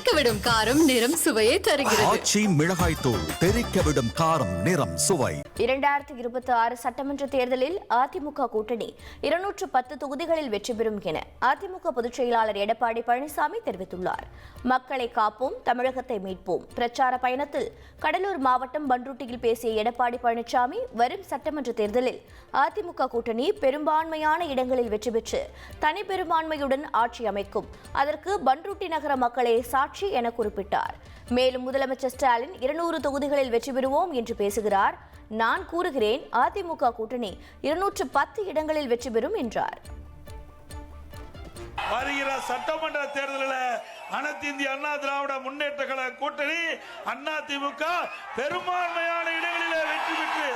தெறிக்கவிடும் காரம் நிறம் சுவையை தருகிறது. ஆச்சி மிளகாய் தூள் தெறிக்க விடும் காரம் நிறம் சுவை. இரண்டாயிரத்தி இருபத்தி ஆறு சட்டமன்ற தேர்தலில் அதிமுக கூட்டணி இருநூற்று பத்து தொகுதிகளில் வெற்றி பெறும் என அதிமுக பொதுச் செயலாளர் எடப்பாடி பழனிசாமி தெரிவித்துள்ளார். மக்களை காப்போம் தமிழகத்தை மீட்போம். பிரச்சார பயணத்தில் கடலூர் மாவட்டம் பன்ருட்டியில் பேசிய எடப்பாடி பழனிசாமி வரும் சட்டமன்ற தேர்தலில் அதிமுக கூட்டணி பெரும்பான்மையான இடங்களில் வெற்றி பெற்று தனி பெரும்பான்மையுடன் ஆட்சி அமைக்கும். அதற்கு பன்ருட்டி நகர மக்களே சாட்சி என குறிப்பிட்டார். மேலும் முதலமைச்சர் ஸ்டாலின் இருநூறு தொகுதிகளில் வெற்றி பெறுவோம் என்று பேசுகிறார். நான் கூறுகிறேன் அதிமுக கூட்டணி இருநூற்று பத்து இடங்களில் வெற்றி பெறும் என்றார். வருகிற சட்டமன்ற தேர்தலில் அனைத்து இந்திய அண்ணா திராவிட முன்னேற்ற கழக கூட்டணி அண்ணா திமுக பெரும்பான்மையான இடங்களிலே வெற்றி பெற்று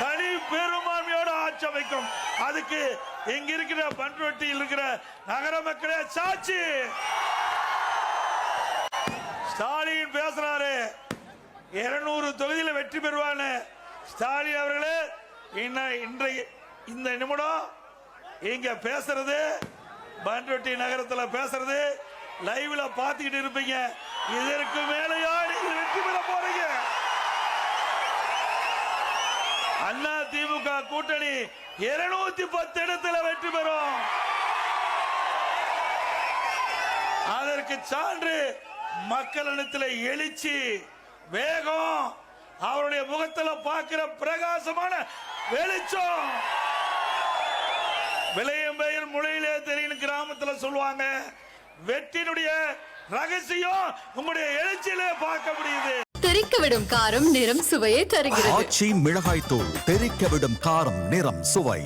தனி பெரும்பான்மையோடு ஆட்சி அமைக்கும். அதுக்கு இங்க இருக்கிற பண்ருட்டியில் இருக்கிற நகர மக்களே சாட்சி ஸ்டாலின் பேசுறாரு இருநூறு தொகுதியில் வெற்றி பெறுவான்னு ஸ்டாலின் அவர்களே இன்றைய இந்த நிமிடம் இங்க பேசுறது பண்ருட்டி நகரத்தில் பேசுறது லைவ்ல பார்த்துக்கிட்டு இருப்பீங்க. இதற்கு மேலேயா நீங்க வெற்றி பெற போறீங்க. அண்ணா திமுக கூட்டணி இருநூத்தி பத்து இடத்துல வெற்றி பெறும். அதற்கு சான்று மக்களிடத்தில் எழுச்சி. வேகம். அவருடைய முகத்துல பார்க்கிற பிரகாசமான வெளிச்சம். விளையும் பெயர் முளையிலே தெரியும் கிராமத்துல சொல்லுவாங்க. வெற்றினுடைய ரகசியம் உங்களுடைய எழுச்சியிலே பார்க்க முடியுது. தெறிக்கவிடும் காரம் நிறம் சுவையை தருகிறது. ஆச்சி மிளகாய் தூள் தெறிக்க விடும் காரம் நிறம் சுவை.